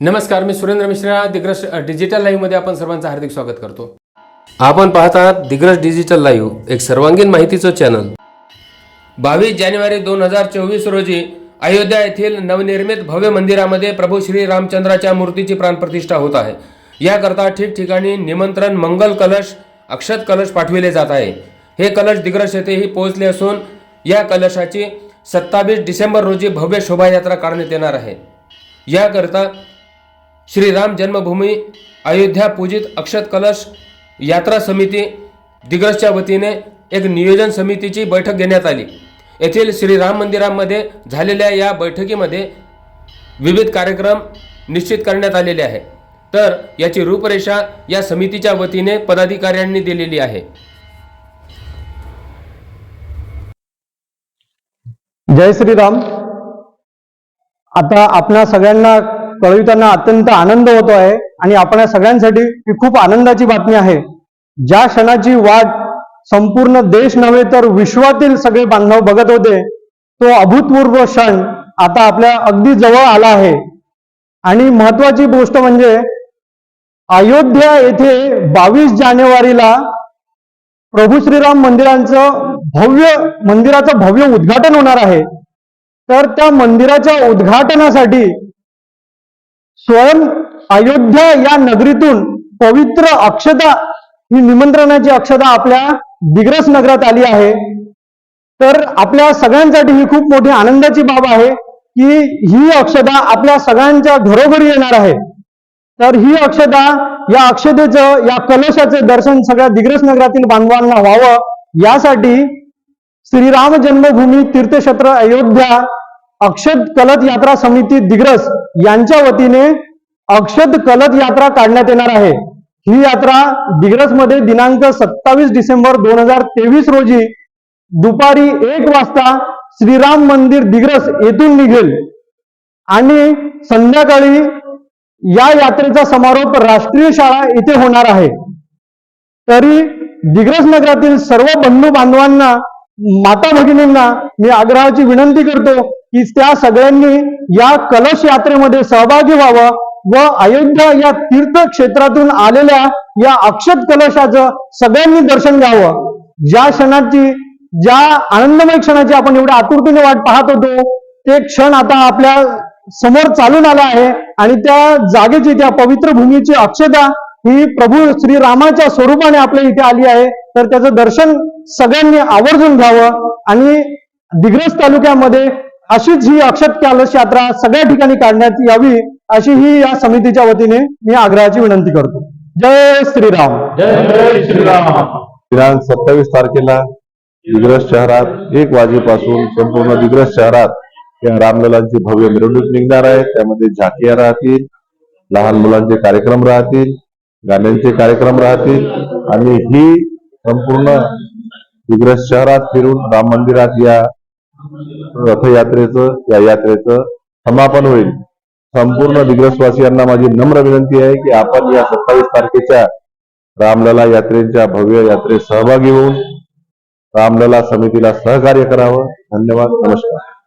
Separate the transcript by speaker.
Speaker 1: नमस्कार मी सुरेंद्र मिश्रा. दिग्रस डिजिटल लाईव्हमध्ये आपण सर्वांचं हार्दिक स्वागत करतो. आपण पाहत आहात दिग्रस डिजिटल लाईव्ह एक सर्वांगीण माहितीचं चॅनल. बावीस जानेवारी दोन हजार चोवीस रोजी अयोध्या येथील नवनिर्मित भव्य मंदिरामध्ये प्रभू श्री रामचंद्राच्या मूर्तीची प्राणप्रतिष्ठा होत आहे. याकरता ठिकठिकाणी निमंत्रण मंगल कलश अक्षत कलश पाठविले जात आहे. हे कलश दिग्रस येथेही पोहोचले असून या कलशाची सत्तावीस डिसेंबर रोजी भव्य शोभायात्रा काढण्यात येणार आहे. याकरता श्रीराम जन्मभूमी अयोध्या पूजित अक्षत कलश यात्रा समिती दिग्रसच्या वतीने एक नियोजन समितीची बैठक घेण्यात आली. येथील श्रीराम मंदिरामध्ये झालेल्या या बैठकीमध्ये विविध कार्यक्रम निश्चित करण्यात आलेले आहे. तर याची रूपरेषा या समितीच्या वतीने पदाधिकाऱ्यांनी दिलेली आहे.
Speaker 2: जय श्रीराम. आता आपल्या सगळ्यांना कळविताना अत्यंत आनंद होतो आहे आणि आपणा सगळ्यांसाठी ही खूप आनंदाची बातमी आहे. ज्या क्षणाची वाट संपूर्ण देश नव्हे तर विश्वातील सगळे बांधव बघत होते तो अभूतपूर्व क्षण आता आपल्या अगदी जवळ आला आहे. आणि महत्वाची गोष्ट म्हणजे अयोध्या येथे बावीस जानेवारीला प्रभू श्रीराम मंदिरांचं भव्य मंदिराचं भव्य उद्घाटन होणार आहे. तर त्या मंदिराच्या उद्घाटनासाठी स्वयं अयोध्या या नगरीतून पवित्र अक्षता ही निमंत्रणाची अक्षता आपल्या दिग्रस नगरात आली आहे. तर आपल्या सगळ्यांसाठी ही खूप मोठी आनंदाची बाब आहे की ही अक्षता आपल्या सगळ्यांच्या घरोघरी येणार आहे. तर ही अक्षता या अक्षतेचं या कलशाचं दर्शन सगळ्या दिग्रस नगरातील बांधवांना व्हावं यासाठी श्रीराम जन्मभूमी तीर्थक्षेत्र अयोध्या अक्षत कलत यात्रा समिती दिग्रस यांच्या वतीने अक्षत कलत यात्रा काढण्यात येणार आहे. ही यात्रा दिग्रसमध्ये दिनांक सत्तावीस डिसेंबर दोन हजार तेवीस रोजी दुपारी एक वाजता श्रीराम मंदिर दिग्रस येथून निघेल. आणि संध्याकाळी या यात्रेचा समारोप राष्ट्रीय शाळा इथे होणार आहे. तरी दिग्रस नगरातील सर्व बंधू बांधवांना माता भगिनींना मी आग्रहाची विनंती करतो की त्या सगळ्यांनी या कलश यात्रेमध्ये सहभागी व्हावं व अयोध्या या तीर्थक्षेत्रातून आलेल्या या अक्षत कलशाचं सगळ्यांनी दर्शन घ्यावं. ज्या क्षणाची ज्या आनंदमय क्षणाची आपण एवढ्या आतुरतेने वाट पाहत होतो ते क्षण आता आपल्यासमोर चालून आला आहे आणि त्या जागेची त्या पवित्र भूमीची अक्षता ही प्रभू श्रीरामाच्या स्वरूपाने आपल्या इथे आली आहे. तर त्याचं दर्शन सगळ्यांनी आवर्जून घ्यावं आणि दिग्रस तालुक्यामध्ये अशीच ही अक्षत कलश यात्रा सगळ्या ठिकाणी काढण्यात यावी अशी ही या समितीच्या वतीने मी आग्रहाची विनंती करतो. जय श्रीराम.
Speaker 3: जय श्रीराम. दिनांक सत्तावीस तारखेला दिग्रस शहरात एक वाजेपासून संपूर्ण दिग्रस शहरात या रामललांची भव्य मिरवणूक निघणार आहे. त्यामध्ये झाकिया राहतील लहान मुलांचे कार्यक्रम राहतील गाण्यांचे कार्यक्रम राहतील आणि ही संपूर्ण दिग्रस शहरात फिरून राम मंदिरात या रथयात्रेचं या यात्रेचं समापन होईल. संपूर्ण दिग्रसवासियांना माझी नम्र विनंती आहे की आपण या सत्तावीस तारखेच्या रामलला यात्रेच्या भव्य यात्रेत सहभागी होऊन रामलला समितीला सहकार्य करावं. धन्यवाद. नमस्कार.